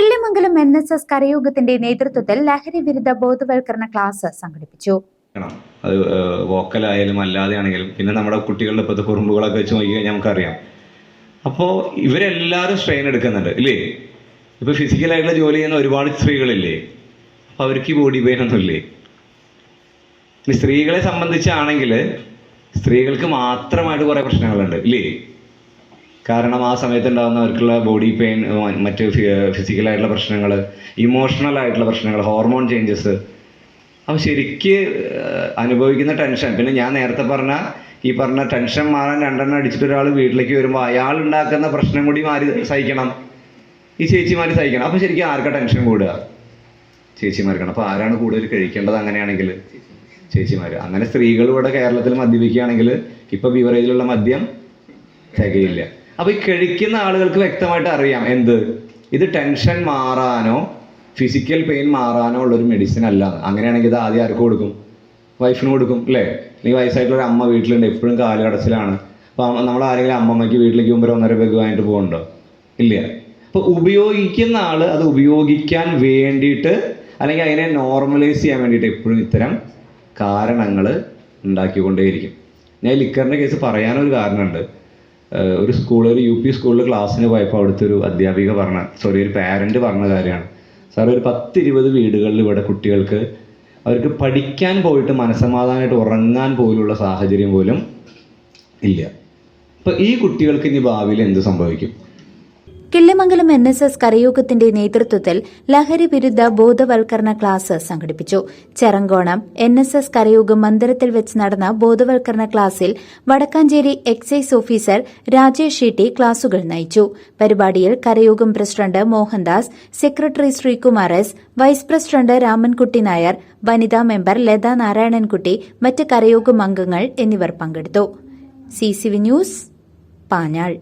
Killimangalam N S S കരയോഗത്തിന്റെ നേതൃത്വത്തിൽ ലഹരി വിരുദ്ധ ബോധവൽക്കരണ ക്ലാസ് സംഘടിപ്പിച്ചു. അത് വോക്കലായാലും അല്ലാതെ ആണെങ്കിലും പിന്നെ നമ്മുടെ കുട്ടികളുടെ ഇപ്പോഴത്തെ കുറുമ്പുകളൊക്കെ വെച്ച് നോക്കി കഴിഞ്ഞാൽ നമുക്കറിയാം. അപ്പോൾ ഇവരെല്ലാവരും സ്ട്രെയിൻ എടുക്കുന്നുണ്ട് ഇല്ലേ? ഇപ്പോൾ ഫിസിക്കലായിട്ടുള്ള ജോലി ചെയ്യുന്ന ഒരുപാട് സ്ത്രീകളില്ലേ? അപ്പോൾ അവർക്ക് ഈ ബോഡി പെയിൻ ഒന്നും ഇല്ലേ ഇനി സ്ത്രീകളെ സംബന്ധിച്ചാണെങ്കിൽ സ്ത്രീകൾക്ക് മാത്രമായിട്ട് കുറേ പ്രശ്നങ്ങളുണ്ട് ഇല്ലേ? കാരണം ആ സമയത്ത് ഉണ്ടാകുന്നവർക്കുള്ള ബോഡി പെയിൻ മറ്റ് ഫിസിക്കലായിട്ടുള്ള പ്രശ്നങ്ങൾ ഇമോഷണൽ ആയിട്ടുള്ള പ്രശ്നങ്ങൾ ഹോർമോൺ ചേഞ്ചസ് അപ്പോൾ ശരിക്ക് അനുഭവിക്കുന്ന ടെൻഷൻ പിന്നെ ഞാൻ നേരത്തെ പറഞ്ഞ ഈ പറഞ്ഞ ടെൻഷൻ മാറാൻ രണ്ടെണ്ണം അടിച്ചിട്ട് ഒരാൾ വീട്ടിലേക്ക് വരുമ്പോൾ അയാൾ ഉണ്ടാക്കുന്ന പ്രശ്നം കൂടി മാറി സഹിക്കണം. ഈ ചേച്ചിമാർ സഹിക്കണം. അപ്പോൾ ശരിക്കും ആർക്കാ ടെൻഷൻ കൂടുക? ചേച്ചിമാർക്കാണ്. അപ്പോൾ ആരാണ് കൂടുതൽ കഴിക്കേണ്ടത് അങ്ങനെയാണെങ്കിൽ? ചേച്ചിമാർ അങ്ങനെ സ്ത്രീകൾ ഇവിടെ കേരളത്തിൽ മദ്യപിക്കുകയാണെങ്കിൽ ഇപ്പോൾ ബിവറേജിലുള്ള മദ്യം തികയില്ല. അപ്പോൾ ഈ കഴിക്കുന്ന ആളുകൾക്ക് വ്യക്തമായിട്ട് അറിയാം. എന്ത്? ഇത് ടെൻഷൻ മാറാനോ ഫിസിക്കൽ പെയിൻ മാറാനോ ഉള്ളൊരു മെഡിസിൻ അല്ല. അങ്ങനെയാണെങ്കിൽ ഇത് ആദ്യം ആർക്ക് കൊടുക്കും? വൈഫിന് കൊടുക്കും അല്ലേ അല്ലെങ്കിൽ വയസ്സായിട്ടുള്ള അമ്മ വീട്ടിലുണ്ട്. എപ്പോഴും കാൽ കടച്ചിലാണ് അപ്പോൾ നമ്മൾ ആരെങ്കിലും അമ്മമ്മയ്ക്ക് വീട്ടിലേക്ക് പോകുമ്പോൾ ഒന്നര പേക്ക് വാങ്ങിയിട്ട് പോകുന്നുണ്ടോ ഇല്ല. അപ്പോൾ ഉപയോഗിക്കുന്ന ആൾ അത് ഉപയോഗിക്കാൻ വേണ്ടിയിട്ട് അല്ലെങ്കിൽ അതിനെ നോർമലൈസ് ചെയ്യാൻ വേണ്ടിയിട്ട് എപ്പോഴും ഇത്തരം കാരണങ്ങൾ ഉണ്ടാക്കിക്കൊണ്ടേയിരിക്കും. ഞാൻ ലിക്കറിന്റെ കേസ് പറയാനൊരു കാരണമുണ്ട്. ഒരു സ്കൂൾ ഒരു യു പി സ്കൂളിൽ ക്ലാസ്സിന് പോയപ്പോൾ അവിടുത്തെ ഒരു അധ്യാപിക പറഞ്ഞ സോറി ഒരു പാരന്റ് പറഞ്ഞ കാര്യമാണ്. സാർ ഒരു പത്ത് ഇരുപത് വീടുകളിൽ ഇവിടെ കുട്ടികൾക്ക് അവർക്ക് പഠിക്കാൻ പോയിട്ട് മനസ്സമാധാനമായിട്ട് ഉറങ്ങാൻ പോലുള്ള സാഹചര്യം പോലും ഇല്ല. അപ്പോൾ ഈ കുട്ടികൾക്ക് ഇനി ഭാവിയിൽ എന്ത് സംഭവിക്കും? കിള്ളിമംഗലം എൻ എസ് എസ് കരയോഗത്തിന്റെ നേതൃത്വത്തിൽ ലഹരി വിരുദ്ധ ബോധവൽക്കരണ ക്ലാസ് സംഘടിപ്പിച്ചു. ചെറങ്കോണം എൻ എസ് എസ് കരയോഗം മന്ദിരത്തിൽ വെച്ച് നടന്ന ബോധവൽക്കരണ ക്ലാസിൽ വടക്കാഞ്ചേരി എക്സൈസ് ഓഫീസർ രാജേഷ് ഷീട്ടി ക്ലാസുകൾ നയിച്ചു. പരിപാടിയിൽ കരയോഗം president Mohandas secretary Sreekumar S vice president Ramankutty Nair വനിതാ മെമ്പർ ലത നാരായണൻകുട്ടി മറ്റ് കരയോഗം അംഗങ്ങൾ എന്നിവർ പങ്കെടുത്തു. C news Panjal.